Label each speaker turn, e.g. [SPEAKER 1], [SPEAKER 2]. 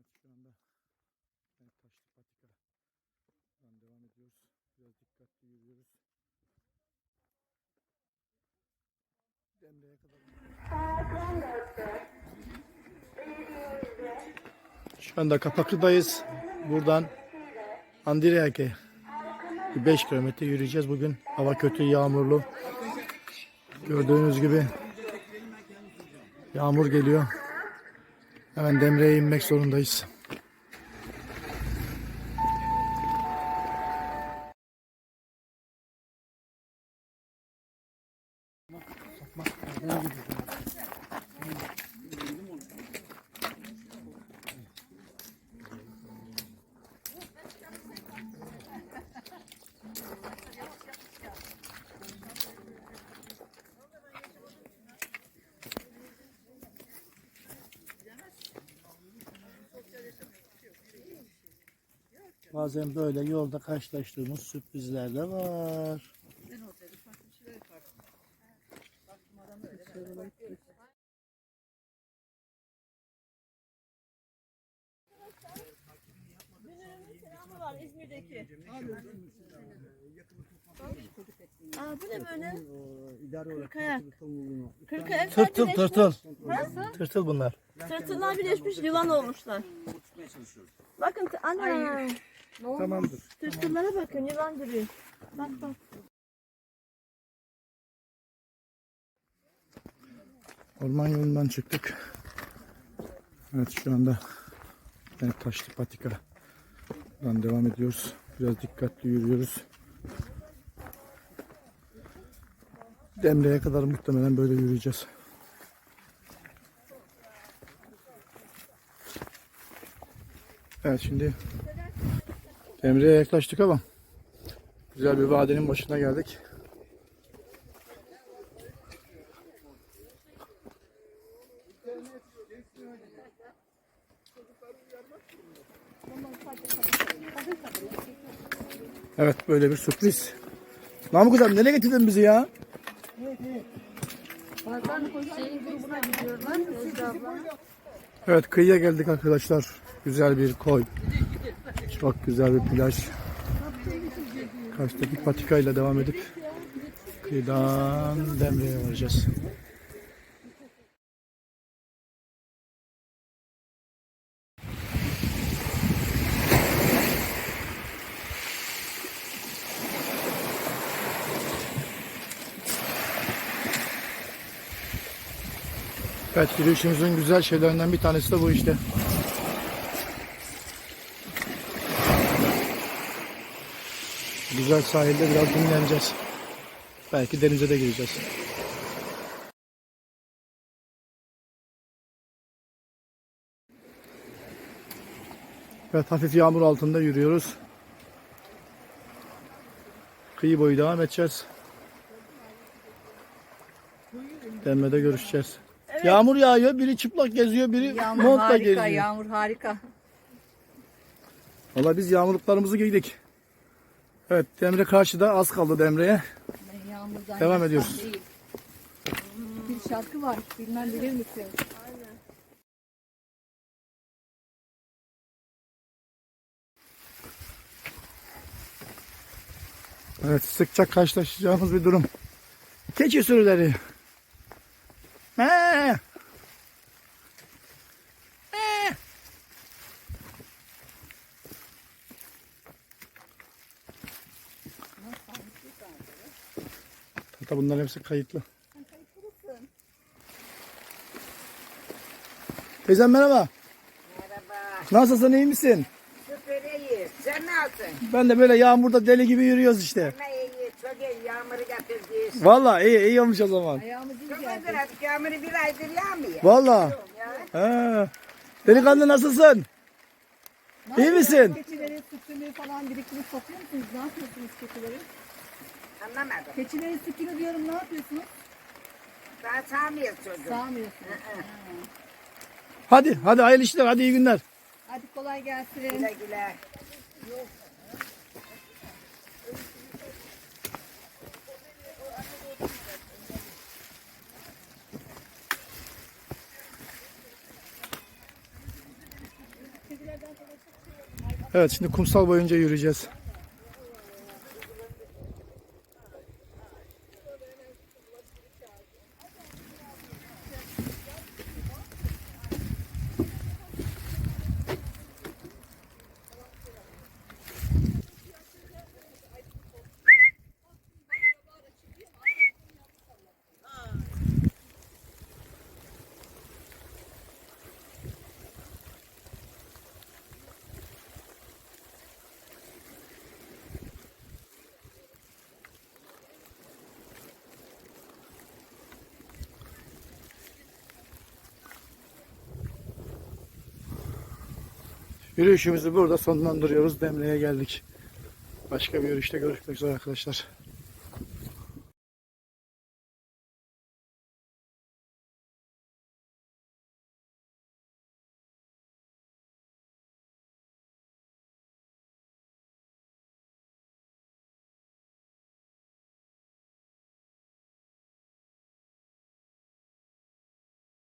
[SPEAKER 1] Evet şu anda evet, taşlı patika. Buradan devam ediyoruz. Biraz dikkatli yürüyoruz. Demre'ye kadar. Şu anda Kapaklı'dayız. Buradan Andiriyake 5 kilometre yürüyeceğiz bugün. Hava kötü, yağmurlu. Gördüğünüz gibi yağmur geliyor. Hemen Demre'ye inmek zorundayız. Bazen böyle yolda karşılaştığımız sürprizler de var.
[SPEAKER 2] var İzmir'deki. Aa bu ne böyle? Kırkayak. Kırkayak
[SPEAKER 1] Tırtıl tırtıl.
[SPEAKER 2] Nasıl?
[SPEAKER 1] Tırtıl bunlar.
[SPEAKER 2] Tırtıllar birleşmiş yılan olmuşlar. Bakın t- ana.
[SPEAKER 1] Tamamdır.
[SPEAKER 2] Tırtıllara bakın yılan duruyor. Bak bak.
[SPEAKER 1] Orman yolundan çıktık. Evet şu anda evet, taşlı patika. Buradan devam ediyoruz. Biraz dikkatli yürüyoruz. Demre'ye kadar muhtemelen böyle yürüyeceğiz. Evet şimdi Demre'ye yaklaştık ama güzel bir vadenin başına geldik. Evet böyle bir sürpriz. Namık hocam nereye getirdin bizi ya? Evet kıyıya geldik arkadaşlar. Güzel bir koy. Çok güzel bir plaj. Karşıdaki patikayla devam edip kıyıdan Demre'ye varacağız. Evet yürüyüşümüzün güzel şeylerinden bir tanesi de bu işte. Güzel sahilde biraz dinleneceğiz. Belki denize de gireceğiz. Evet hafif yağmur altında yürüyoruz. Kıyı boyu devam edeceğiz. Denmede görüşeceğiz. Yağmur yağıyor, biri çıplak geziyor, biri
[SPEAKER 3] Yağmur
[SPEAKER 1] montla
[SPEAKER 3] harika,
[SPEAKER 1] geziyor.
[SPEAKER 3] yağmur harika.
[SPEAKER 1] Valla biz yağmurluklarımızı giydik. Evet Demre karşıda az kaldı Demre'ye.
[SPEAKER 3] Yağmurdan
[SPEAKER 1] Devam ediyoruz.
[SPEAKER 3] değil. Bir şarkı var, bilmem bilir misin?
[SPEAKER 1] Evet sıkça karşılaşacağımız bir durum. Keçi sürüleri. Mee! Hatta bunların hepsi kayıtlı. Teyzem merhaba.
[SPEAKER 4] Merhaba.
[SPEAKER 1] Nasılsın iyi misin?
[SPEAKER 4] Süper iyi. Sen nasılsın?
[SPEAKER 1] Ben de böyle yağmurda deli gibi yürüyoruz işte.
[SPEAKER 4] Ne iyi. Çok iyi. Yağmuru getirdik.
[SPEAKER 1] Vallahi iyi iyi olmuş o zaman.
[SPEAKER 3] Ayağımı düz
[SPEAKER 4] Çok
[SPEAKER 3] geldi.
[SPEAKER 4] ödür artık. Yağmuru bir aydır yağmıyor.
[SPEAKER 1] Vallahi.
[SPEAKER 4] Ya.
[SPEAKER 1] Ha. Delikanlı nasılsın? İyi misin?
[SPEAKER 3] Keçileri, sütünü falan biriktirip satıyor musunuz? Ne yapıyorsunuz keçileri?
[SPEAKER 4] Anlamadım.
[SPEAKER 3] Keçilerin sütünü diyorum ne yapıyorsunuz?
[SPEAKER 4] Daha sağmıyoruz çocuğum.
[SPEAKER 3] Sağmıyorsunuz.
[SPEAKER 1] Hadi hadi hayırlı işler hadi iyi günler.
[SPEAKER 3] Hadi kolay gelsin.
[SPEAKER 4] Güle güle.
[SPEAKER 1] Evet şimdi kumsal boyunca yürüyeceğiz. Yürüyüşümüzü burada sonlandırıyoruz. Demre'ye geldik. Başka bir yürüyüşte görüşmek üzere arkadaşlar.